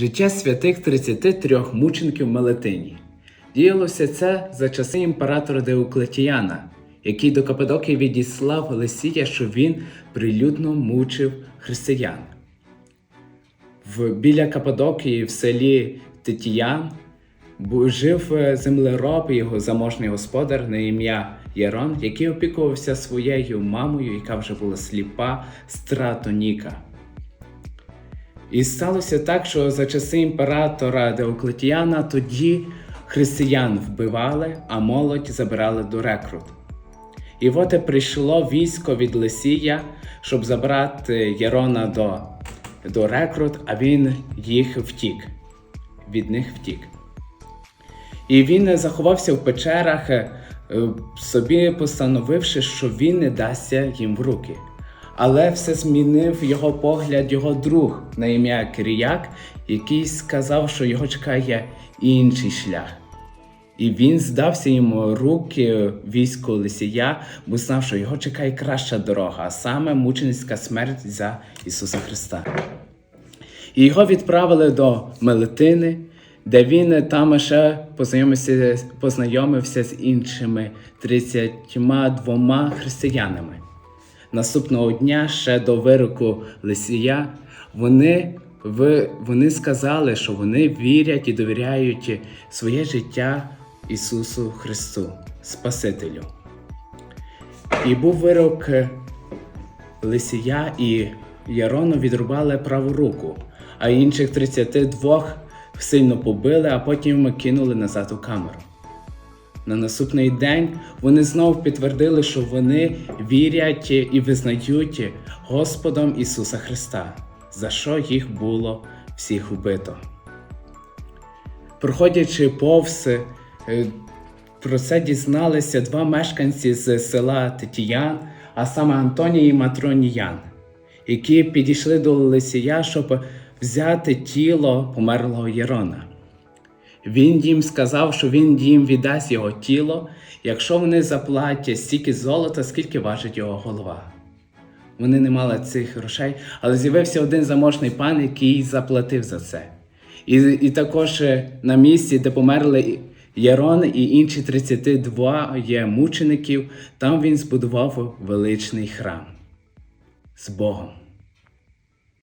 Життя святих 33 мучеників Мелетині. Діялося це за часи імператора Деоклетіяна, який до Кападокії відіслав Лисія, що він прилюдно мучив християн. В, біля Кападокії в селі Тетіян жив е, землероб його заможний господар на ім'я Ярон, який опікувався своєю мамою, яка вже була сліпа, стратоніка. І сталося так, що за часи імператора Деоклетіяна тоді християн вбивали, а молодь забирали до рекрут. І от і прийшло військо від Лисія, щоб забрати Ярона до, до рекрут, а він їх втік. Від них втік. І він заховався в печерах, е, собі постановивши, що він не дасться їм в руки. Але все змінив його погляд його друг на ім'я Киріяк, який сказав, що його чекає інший шлях. І він здався йому руки війську Лисія, бо знав, що його чекає краща дорога, а саме мученицька смерть за Ісуса Христа. І його відправили до Мелетини, де він там ще познайомився, познайомився з іншими 32 християнами. Наступного дня, ще до вироку Лисія, вони, вони сказали, що вони вірять і довіряють своє життя Ісусу Христу, Спасителю. І був вирок Лисія і Ярону відрубали праву руку, а інших 32 сильно побили, а потім кинули назад у камеру. На наступний день вони знову підтвердили, що вони вірять і визнають Господом Ісуса Христа, за що їх було всіх вбито. Проходячи повз, е, про це дізналися два мешканці з села Тетіян, а саме Антоній і Матроніян, які підійшли до Лисія, щоб взяти тіло померлого Єрона. Він їм сказав, що він їм віддасть його тіло, якщо вони заплатять стільки золота, скільки важить його голова. Вони не мали цих грошей, але з'явився один заможний пан, який заплатив за це. І, і також е, на місці, де померли Ярон і інші 32 є мучеників, там він збудував величний храм з Богом.